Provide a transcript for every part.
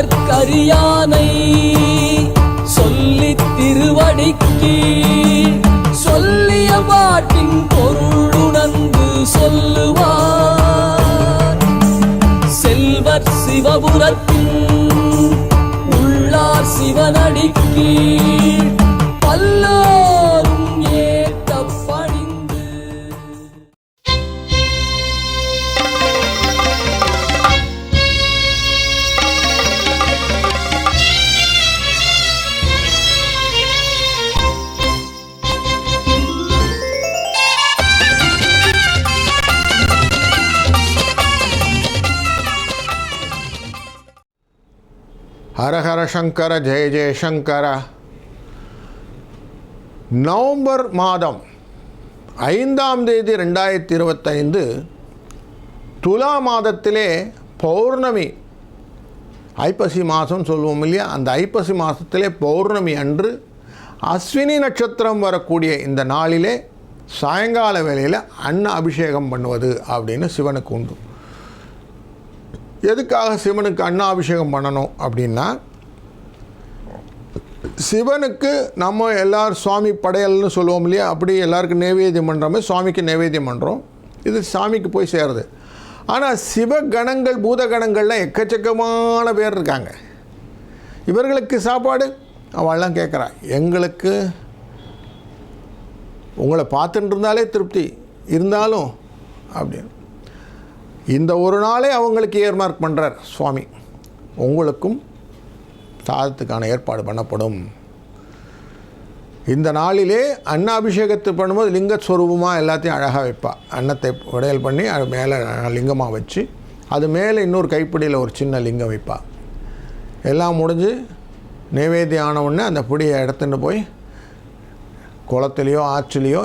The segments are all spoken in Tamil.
சுடற்கரியானை சொல்லி திருவடிக்கு சொல்லிய பாட்டின் பொருளுணர்ந்து சொல்லுவார். செல்வர் சிவபுரத்தில் ஹரஹர சங்கர ஜெய ஜெயசங்கர நவம்பர் மாதம் ஐந்தாம் தேதி ரெண்டாயிரத்தி இருபத்தைந்து துலா மாதத்திலே பௌர்ணமி ஐப்பசி மாதம் சொல்லுவோம் இல்லையா? அந்த ஐப்பசி மாதத்திலே பௌர்ணமி அன்று அஸ்வினி நட்சத்திரம் வரக்கூடிய இந்த நாளிலே சாயங்கால வேளையில் அன்ன அபிஷேகம் பண்ணுவது அப்படின்னு சிவனுக்கு உண்டு. எதுக்காக சிவனுக்கு அன்னாபிஷேகம் பண்ணணும் அப்படின்னா சிவனுக்கு நம்ம எல்லாரும் சுவாமி படையல்னு சொல்லுவோம் இல்லையா? அப்படி எல்லாருக்கும் நைவேத்தியம் பண்ணுறோமே சுவாமிக்கு நைவேத்தியம் பண்ணுறோம் இது சாமிக்கு போய் சேருது. ஆனால் சிவகணங்கள் பூதகணங்கள்லாம் எக்கச்சக்கமான பேர் இருக்காங்க. இவர்களுக்கு சாப்பாடு? அவள்லாம் கேட்குறா எங்களுக்கு உங்களை பார்த்துட்டு இருந்தாலே திருப்தி. இருந்தாலும் அப்படின்னு. இந்த ஒரு நாளே அவங்களுக்கு ஏர்மார்க் பண்ணுறார் சுவாமி. உங்களுக்கும் சாதத்துக்கான ஏற்பாடு பண்ணப்படும். இந்த நாளிலே அன்னாபிஷேகத்தை பண்ணும்போது லிங்கஸ்வரூபமாக எல்லாத்தையும் அழகாக வைப்பா. அன்னத்தை உடையல் பண்ணி அது மேலே லிங்கமாக வச்சு அது மேலே இன்னொரு கைப்பிடியில் ஒரு சின்ன லிங்கம் வைப்பா. எல்லாம் முடிஞ்சு நைவேத்தியம் ஆனவுடனே அந்த பிடியை எடுத்துகிட்டு போய் குளத்துலேயோ ஆற்றுலேயோ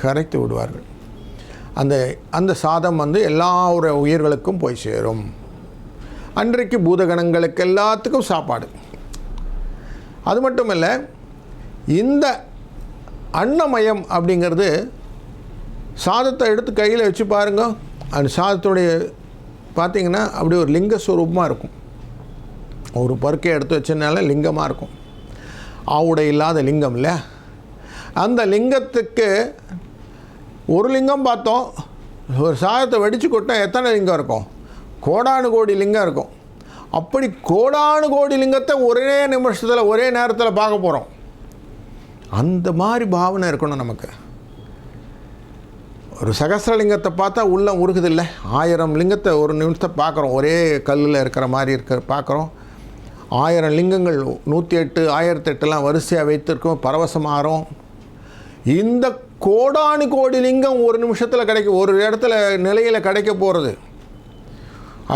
கரைத்து விடுவார்கள். அந்த அந்த சாதம் வந்து எல்லா ஒரு உயிர்களுக்கும் போய் சேரும். அன்றைக்கு பூதகணங்களுக்கு எல்லாத்துக்கும் சாப்பாடு. அது மட்டும் இல்லை இந்த அன்னமயம் அப்படிங்கிறது சாதத்தை எடுத்து கையில் வச்சு பாருங்க. அந்த சாதத்துடைய பார்த்தீங்கன்னா அப்படி ஒரு லிங்க ஸ்வரூபமாக இருக்கும். ஒரு பருக்கை எடுத்து வச்சனால லிங்கமாக இருக்கும். ஆவுடை இல்லாத லிங்கம் இல்லை. அந்த லிங்கத்துக்கு ஒரு லிங்கம் பார்த்தோம். ஒரு சாதத்தை வெடித்து கொட்டா எத்தனை லிங்கம் இருக்கும்? கோடானு கோடி லிங்கம் இருக்கும். அப்படி கோடானு கோடி லிங்கத்தை ஒரே நிமிஷத்தில் ஒரே நேரத்தில் பார்க்க போகிறோம் அந்த மாதிரி பாவனை இருக்கணும் நமக்கு. ஒரு சகசிரலிங்கத்தை பார்த்தா உள்ளம் உருகுதில்ல. ஆயிரம் லிங்கத்தை ஒரு நிமிஷத்தை பார்க்குறோம். ஒரே கல்லில் இருக்கிற மாதிரி இருக்க பார்க்குறோம். ஆயிரம் லிங்கங்கள் நூற்றி எட்டு ஆயிரத்தி எட்டுலாம் வரிசையாக வைத்திருக்கோம். பரவசமாகறோம். இந்த கோடானு கோடி லிங்கம் ஒரு நிமிஷத்தில் கிடைக்க ஒரு இடத்துல நிலையில் கிடைக்க போகிறது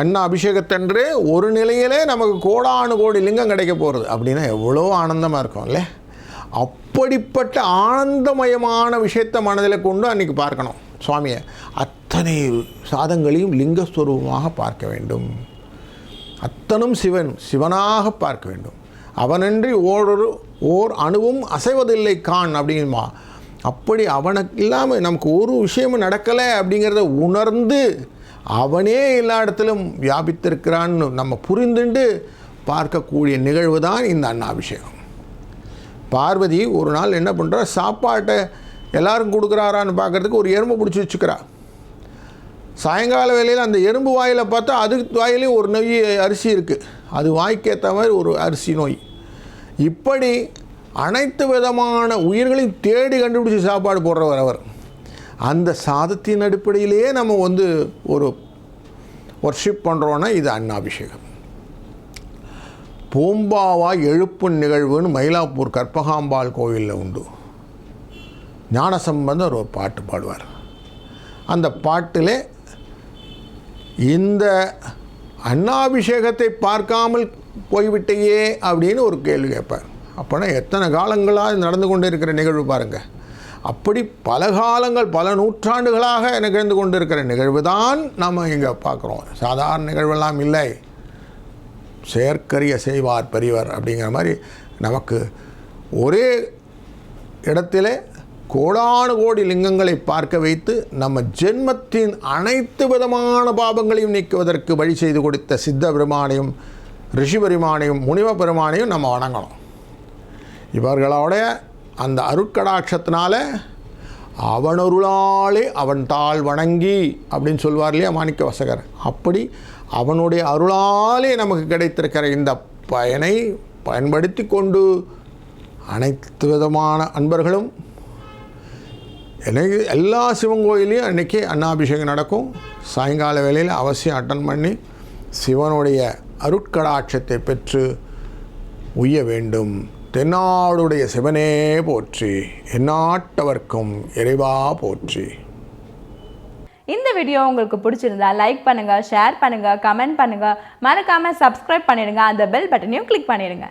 அண்ணா அபிஷேகத்தன்று ஒரு நிலையிலே நமக்கு கோடானு கோடி லிங்கம் கிடைக்க போகிறது அப்படின்னா எவ்வளோ ஆனந்தமாக இருக்கும் இல்லை? அப்படிப்பட்ட ஆனந்தமயமான விஷயத்தை மனதில் கொண்டு அன்றைக்கி பார்க்கணும். சுவாமியை அத்தனை சாதங்களையும் லிங்கஸ்வரூபமாக பார்க்க வேண்டும். அத்தனும் சிவன் சிவனாக பார்க்க வேண்டும். அவனன்றி ஓரொரு ஓர் அணுவும் அசைவதில்லை கான் அப்படின்மா அப்படி அவனுக்கு இல்லாமல் நமக்கு ஒரு விஷயமும் நடக்கலை அப்படிங்கிறத உணர்ந்து அவனே எல்லா இடத்திலும் வியாபித்திருக்கிறான்னு நம்ம புரிந்துண்டு பார்க்கக்கூடிய நிகழ்வு தான் இந்த அண்ணாபிஷேகம் பார்வதி ஒரு நாள் என்ன பண்ணுறா சாப்பாட்டை எல்லாரும் கொடுக்குறாரான்னு பார்க்கறதுக்கு ஒரு எறும்பு பிடிச்சி வச்சுக்கிறா. சாயங்கால வேளையில் அந்த எறும்பு வாயில் பார்த்தா அதுக்கு வாயிலையும் ஒரு நோய் அரிசி இருக்குது அது வாய்க்கேற்ற மாதிரி ஒரு அரிசி நோய். இப்படி அனைத்து விதமான உயிர்களையும் தேடி கண்டுபிடிச்சி சாப்பாடு போடுறவர் அவர். அந்த சாதத்தின் அடிப்படையிலேயே நம்ம வந்து ஒரு ஒர்ஷிப் பண்ணுறோன்னா இது அன்னாபிஷேகம். பூம்பாவா எழுப்பு நிகழ்வுன்னு மயிலாப்பூர் கற்பகாம்பாள் கோவிலில் உண்டு. ஞானசம்பந்தர் ஒரு பாட்டு பாடுவார். அந்த பாட்டில் இந்த அன்னாபிஷேகத்தை பார்க்காமல் போய்விட்டையே அப்படின்னு ஒரு கேள்வி கேட்பார். அப்போனா எத்தனை காலங்களாக நடந்து கொண்டு இருக்கிற நிகழ்வு பாருங்கள் அப்படி பல காலங்கள் பல நூற்றாண்டுகளாக நிகழ்ந்து கொண்டு இருக்கிற நிகழ்வு தான் நம்ம இங்கே பார்க்குறோம். சாதாரண நிகழ்வெல்லாம் இல்லை. செயற்கரிய செய்வார் பெரியவர் அப்படிங்கிற மாதிரி நமக்கு ஒரே இடத்திலே கோடானு கோடி லிங்கங்களை பார்க்க வைத்து நம்ம ஜென்மத்தின் அனைத்து விதமான பாபங்களையும் நீக்குவதற்கு வழி செய்து கொடுத்த சித்த பெருமானையும் ரிஷி பெருமானையும் முனிவ பெருமானையும் நம்ம வணங்கணும். இவர்களோட அந்த அருட்கடாட்சத்தினால அவனருளாலே அவன் தாள் வணங்கி அப்படின்னு சொல்வார் இல்லையா மாணிக்க வசகர். அப்படி அவனுடைய அருளாலே நமக்கு கிடைத்திருக்கிற இந்த பயனை பயன்படுத்தி கொண்டு அனைத்து விதமான அன்பர்களும் எனக்கு எல்லா சிவன் கோயிலையும் அன்றைக்கி அன்னாபிஷேகம் நடக்கும். சாயங்கால வேளையில் அவசியம் அட்டன் பண்ணி சிவனுடைய அருட்கடாட்சத்தை பெற்று உய்ய வேண்டும். தென்னாடுடைய சிவனே போற்றி எந்நாட்டவர்க்கும் இறைவா போற்றி. இந்த வீடியோ உங்களுக்கு பிடிச்சிருந்தா லைக் பண்ணுங்கள் ஷேர் பண்ணுங்கள் கமெண்ட் பண்ணுங்கள் மறக்காமல் சப்ஸ்கிரைப் பண்ணிடுங்க அந்த பெல் பட்டனையும் கிளிக் பண்ணிடுங்க.